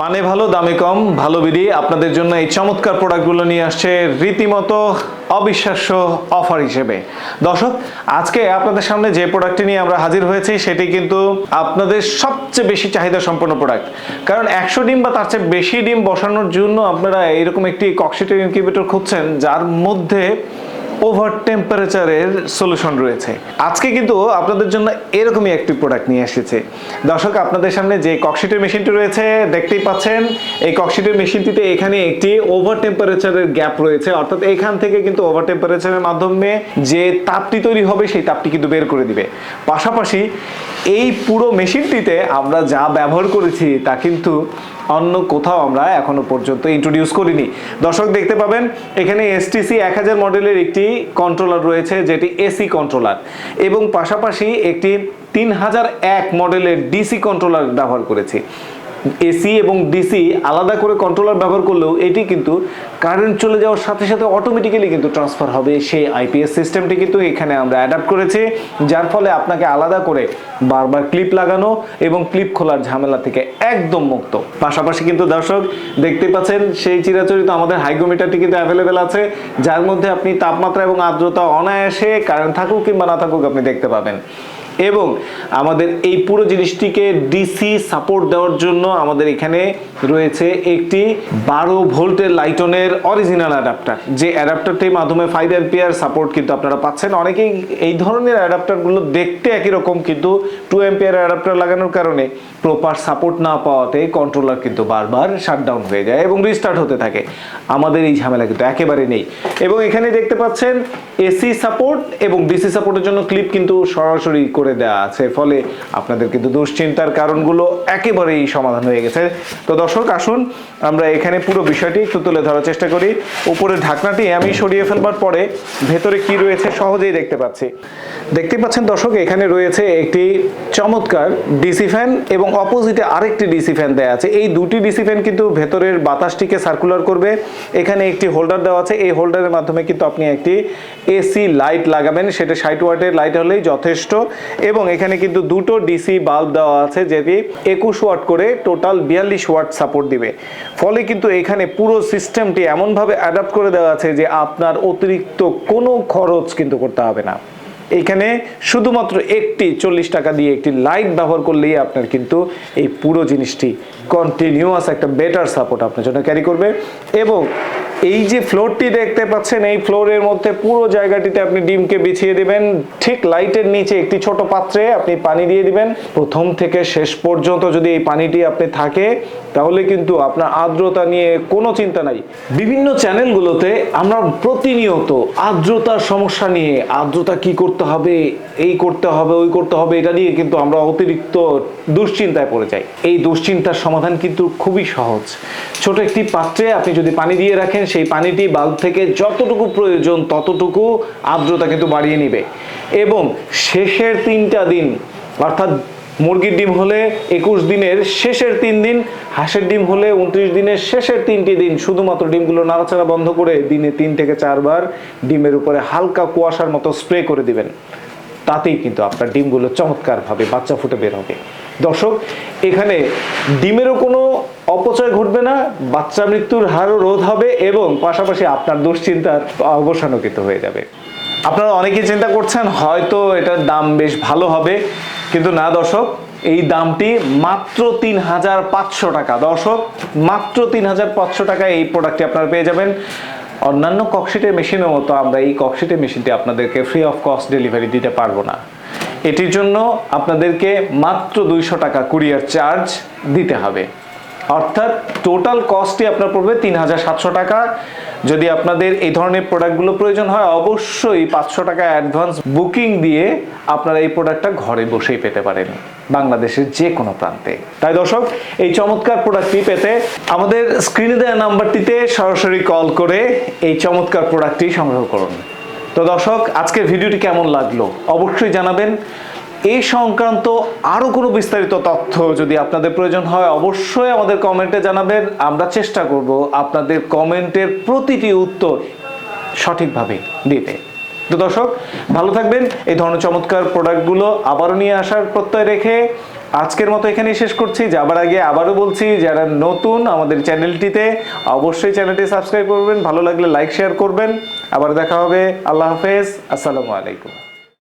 মানে ভালো, দামে কম, ভালো বিধি। আপনাদের জন্য এই চমৎকার প্রোডাক্টগুলো নিয়ে আসছে রীতিমতো অবিশ্বাস্য অফার হিসেবে। দর্শক, আজকে আপনাদের সামনে যে প্রোডাক্টটি নিয়ে আমরা হাজির হয়েছি, সেটি কিন্তু আপনাদের সবচেয়ে বেশি চাহিদা সম্পন্ন প্রোডাক্ট কারণ একশো ডিম বা তার চেয়ে বেশি ডিম বসানোর জন্য আপনারা এরকম একটি কক্সিটের ইনকিউবেটর খুঁজছেন, যার মধ্যে ওভার টেম্পারেচারের সলিউশন রয়েছে। আজকে কিন্তু আপনাদের জন্য এরকমই একটি প্রোডাক্ট নিয়ে এসেছে। দর্শক, আপনাদের সামনে যে ককশিটের মেশিনটি রয়েছে, দেখতেই পাচ্ছেন, এই ককশিটের মেশিনটিতে এখানে একটি ওভার টেম্পারেচারের গ্যাপ রয়েছে। অর্থাৎ এখান থেকে কিন্তু ওভার টেম্পারেচারের মাধ্যমে যে তাপটি তৈরি হবে, সেই তাপটি কিন্তু বের করে দিবে। পাশাপাশি এই পুরো মেশিনটিতে আমরা যা ব্যবহার করেছি, তা কিন্তু অন্য কোথাও আমরা এখনও পর্যন্ত ইন্ট্রোডিউস করিনি। দর্শক, দেখতে পাবেন, এখানে এসটিসি এক হাজার মডেলের একটি কন্ট্রোলার রয়েছে, যেটি এসি কন্ট্রোলার এবং পাশাপাশি একটি তিন হাজার এক মডেলের ডিসি কন্ট্রোলার ব্যবহার করেছি। এসি এবং ডিসি আলাদা করে কন্ট্রোলার ব্যবহার করলেও এটি কিন্তু কারেন্ট চলে যাওয়ার সাথে সাথে অটোমেটিক্যালি কিন্তু ট্রান্সফার হবে সেই আইপিএস সিস্টেমটি কিন্তু এখানে আমরা অ্যাডাপ্ট করেছি, যার ফলে আপনাকে আলাদা করে বারবার ক্লিপ লাগানো এবং ক্লিপ খোলার ঝামেলা থেকে একদম মুক্ত। পাশাপাশি কিন্তু দর্শক, দেখতে পাচ্ছেন সেই চিরাচরিত আমাদের হাইগ্রোমিটারটি কিন্তু অ্যাভেলেবেল আছে, যার মধ্যে আপনি তাপমাত্রা এবং আর্দ্রতা অনায়াসে কারেন্ট থাকুক কিংবা না থাকুক আপনি দেখতে পাবেন। এবং আমাদের এই পুরো জিনিসটিকে ডিসি সাপোর্ট দেওয়ার জন্য আমাদের এখানে রয়েছে একটি বারো ভোল্টের লাইটনের অরিজিনাল অ্যাডাপ্টার যে অ্যাডাপ্টারটির মাধ্যমে ফাইভ এম্পিয়ার সাপোর্ট কিন্তু আপনারা পাচ্ছেন। অনেকেই এই ধরনের অ্যাডাপ্টারগুলো দেখতে একই রকম, কিন্তু টু এম্পিয়ার অ্যাডাপ্টার লাগানোর কারণে প্রপার সাপোর্ট না পাওয়াতে কন্ট্রোলার কিন্তু বারবার শাটডাউন হয়ে যায় এবং রিস্টার্ট হতে থাকে। আমাদের এই ঝামেলা কিন্তু একেবারে নেই। এবং এখানে দেখতে পাচ্ছেন এসি সাপোর্ট এবং ডিসি সাপোর্টের জন্য ক্লিপ কিন্তু সরাসরি করে দেওয়া আছে, ফলে আপনাদের কিন্তু দুশ্চিন্তার কারণগুলো একেবারেই সমাধান হয়ে গেছে। তো দর্শক, আসুন, আমরা এখানে পুরো বিষয়টি একটু তুলে ধরার চেষ্টা করি। উপরের ঢাকনাটি আমি সরিয়ে ফেলবার পরে ভেতরে কি রয়েছে সহজেই দেখতে পাচ্ছি। দেখতে পাচ্ছেন দর্শক, এখানে রয়েছে একটি চমৎকার ডিসি ফ্যান এবং অপোজিটে আরেকটি ডিসি ফ্যান দেওয়া আছে। এই দুটি ডিসি ফ্যান কিন্তু ভেতরের বাতাসটিকে সার্কুলার করবে। এখানে একটি হোল্ডার দেওয়া আছে। এই হোল্ডারের মাধ্যমে কিন্তু আপনি একটি এসি লাইট লাগাবেন। সেটা ষাট ওয়াটের লাইট হলেই যথেষ্ট। এবং এখানে কিন্তু দুটো ডিসি বাল্ব দেওয়া আছে যেটি একুশ ওয়াট করে টোটাল বিয়াল্লিশ ওয়াট সাপোর্ট দিবে। ফলে কিন্তু এখানে পুরো সিস্টেমটি এমনভাবে অ্যাডাপ্ট করে দেওয়া আছে যে আপনার অতিরিক্ত কোনো খরচ কিন্তু করতে হবে না। এখানে শুধুমাত্র একটি চল্লিশ টাকা দিয়ে একটি লাইট ব্যবহার করলেই আপনার কিন্তু এই পুরো জিনিসটি কন্টিনিউয়াস একটা বেটার সাপোর্ট আপনার জন্য ক্যারি করবে। এবং এই যে ফ্লোরটি দেখতে পাচ্ছেন, এই ফ্লোরের মধ্যে পুরো জায়গাটিতে আপনি ডিমকে বিছিয়ে দিবেন। ঠিক লাইটের নিচে একটি ছোট পাত্রে আপনি পানি দিয়ে দিবেন। প্রথম থেকে শেষ পর্যন্ত যদি এই পানিটি আপনি থাকে, তাহলে কিন্তু আপনার আর্দ্রতা নিয়ে কোনো চিন্তা নাই। বিভিন্ন চ্যানেলগুলোতে আমরা প্রতিনিয়ত আর্দ্রতার সমস্যা নিয়ে, আর্দ্রতা কি করতে হবে, এই করতে হবে, ওই করতে হবে, এটা নিয়ে কিন্তু আমরা অতিরিক্ত দুশ্চিন্তায় পড়ে যাই। এই দুশ্চিন্তার সমাধান কিন্তু খুবই সহজ। ছোট একটি পাত্রে আপনি যদি পানি দিয়ে রাখেন সেই পানিটি বাল্ব থেকে যতটুকু প্রয়োজন ততটুকু আর্দ্রতা কিন্তু বাড়িয়ে নিবে। এবং শেষের তিনটা দিন, অর্থাৎ মুরগির ডিম হলে একুশ দিনের শেষের তিন দিন, হাঁসের ডিম হলে উনত্রিশ দিনের শেষের তিনটি দিন, শুধুমাত্র ডিমগুলো নাড়াচাড়া বন্ধ করে দিনে তিন থেকে চারবার ডিমের উপরে হালকা কুয়াশার মতো স্প্রে করে দিবেন। তাতেই কিন্তু আপনার ডিমগুলো চমৎকারভাবে বাচ্চা ফুটে বের হবে। দর্শক, এখানে ডিমেরও কোনো অপচয় ঘটবে না, বাচ্চা মৃত্যুর হারও রোধ হবে এবং পাশাপাশি আপনার দুশ্চিন্তার অবসানও কিন্তু হয়ে যাবে। আপনারা অনেকেই চিন্তা করছেন, হয়তো এটার দাম বেশ ভালো হবে, কিন্তু না দর্শক, এই দামটি মাত্র তিন হাজার পাঁচশো টাকা। দর্শক, মাত্র তিন হাজার পাঁচশো টাকায় এই প্রোডাক্টটি আপনারা পেয়ে যাবেন। অন্যান্য ককশিটের মেশিনের মতো আমরা এই ককশিটের মেশিনটি আপনাদেরকে ফ্রি অফ কস্ট ডেলিভারি দিতে পারব না। এটির জন্য আপনাদেরকে মাত্র দুইশো টাকা কুরিয়ার চার্জ দিতে হবে। অর্থাৎ টোটাল কস্টই আপনার পড়বে তিন হাজার সাতশো টাকা। যদি আপনাদের এই ধরনের প্রোডাক্টগুলো প্রয়োজন হয়, অবশ্যই পাঁচশো টাকা অ্যাডভান্স বুকিং দিয়ে আপনারা এই প্রোডাক্টটা ঘরে বসেই পেতে পারেন বাংলাদেশের যে কোনো প্রান্তে। তাই দর্শক, এই চমৎকার প্রোডাক্টটি পেতে আমাদের স্ক্রিনে দেওয়া নাম্বারটিতে সরাসরি কল করে এই চমৎকার প্রোডাক্টটি সংগ্রহ করুন। তো দর্শক, আজকের ভিডিওটি কেমন লাগল? অবশ্যই জানাবেন। এই সংক্রান্ত আরও কোনো বিস্তারিত তথ্য যদি আপনাদের প্রয়োজন হয়, অবশ্যই আমাদের কমেন্টে জানাবেন। আমরা চেষ্টা করব আপনাদের কমেন্টের প্রতিটি উত্তর সঠিকভাবে দিতে। তো দর্শক, ভালো থাকবেন। এই ধরনের চমৎকার প্রোডাক্টগুলো আবারও নিয়ে আসার প্রত্যয় রেখে আজকের মতো এখানেই শেষ করছি। যাবার আগে আবারও বলছি, যারা নতুন আমাদের চ্যানেলটিতে অবশ্যই চ্যানেলটি সাবস্ক্রাইব করবেন। ভালো লাগলে লাইক, শেয়ার করবেন। আবার দেখা হবে। আল্লাহ হাফেজ। আসসালামু আলাইকুম।